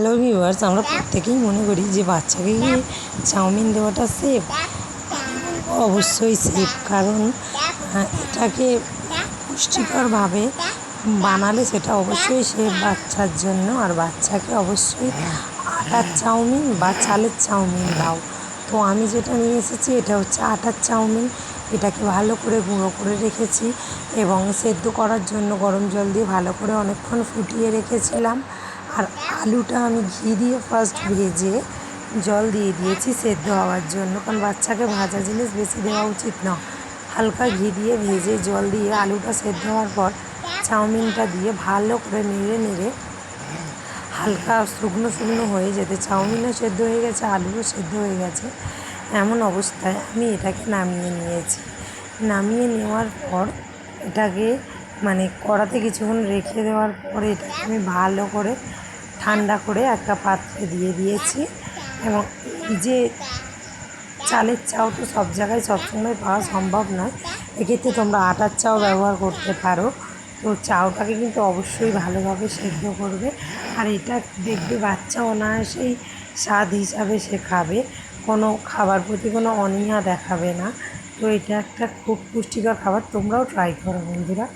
Hello viewers আমরা প্রত্যেকেই মনে করি যে বাচ্চাকে চাউমিন দেওয়াটা সেফ অবশ্যই সেফ কারণ এটাকে পুষ্টিকরভাবে বানালে সেটা অবশ্যই সেফ বাচ্চার জন্য। আর বাচ্চাকে অবশ্যই আটার চাউমিন বা চালের চাউমিন দাও। তো আমি যেটা নিয়ে এসেছি, এটা হচ্ছে আটার চাউমিন। এটাকে ভালো করে গুঁড়ো করে রেখেছি এবং সেদ্ধ করার জন্য গরম জল দিয়ে ভালো করে অনেকক্ষণ ফুটিয়ে রেখেছিলাম। আর আলুটা আমি ঘি দিয়ে ফার্স্ট ভেজে জল দিয়ে দিয়েছি সেদ্ধ হওয়ার জন্য। কারণ বাচ্চাকে ভাজা জিনিস বেশি দেওয়া উচিত না। হালকা ঘি দিয়ে ভেজে জল দিয়ে আলুটা সেদ্ধ হওয়ার পর চাউমিনটা দিয়ে ভালো করে নেড়ে নেড়ে হালকা শুকনো শুকনো হয়ে যেতে, চাউমিনও সেদ্ধ হয়ে গেছে, আলুও সেদ্ধ হয়ে গেছে। এমন অবস্থায় আমি এটাকে নামিয়ে নিয়েছি। নামিয়ে নেওয়ার পর এটাকে মানে কড়াতে কিছুক্ষণ রেখে দেওয়ার পরে এটাকে আমি ভালো করে ঠান্ডা করে একটা পাত্রে দিয়ে দিয়েছি এবং যে চালের চাও তো সব জায়গায় সবসময় পাওয়া সম্ভব নয়। এক্ষেত্রে তোমরা আটার চাও ব্যবহার করতে পারো। তো চাউটাকে কিন্তু অবশ্যই ভালোভাবে সেদ্ধ করবে। আর এটা দেখবে বাচ্চা অনায়াসেই স্বাদ হিসাবে সে খাবে। কোনো খাবার প্রতি কোনো অনীহা দেখাবে না। তো এটা একটা খুব পুষ্টিকর খাবার। তোমরাও ট্রাই করো বন্ধুরা।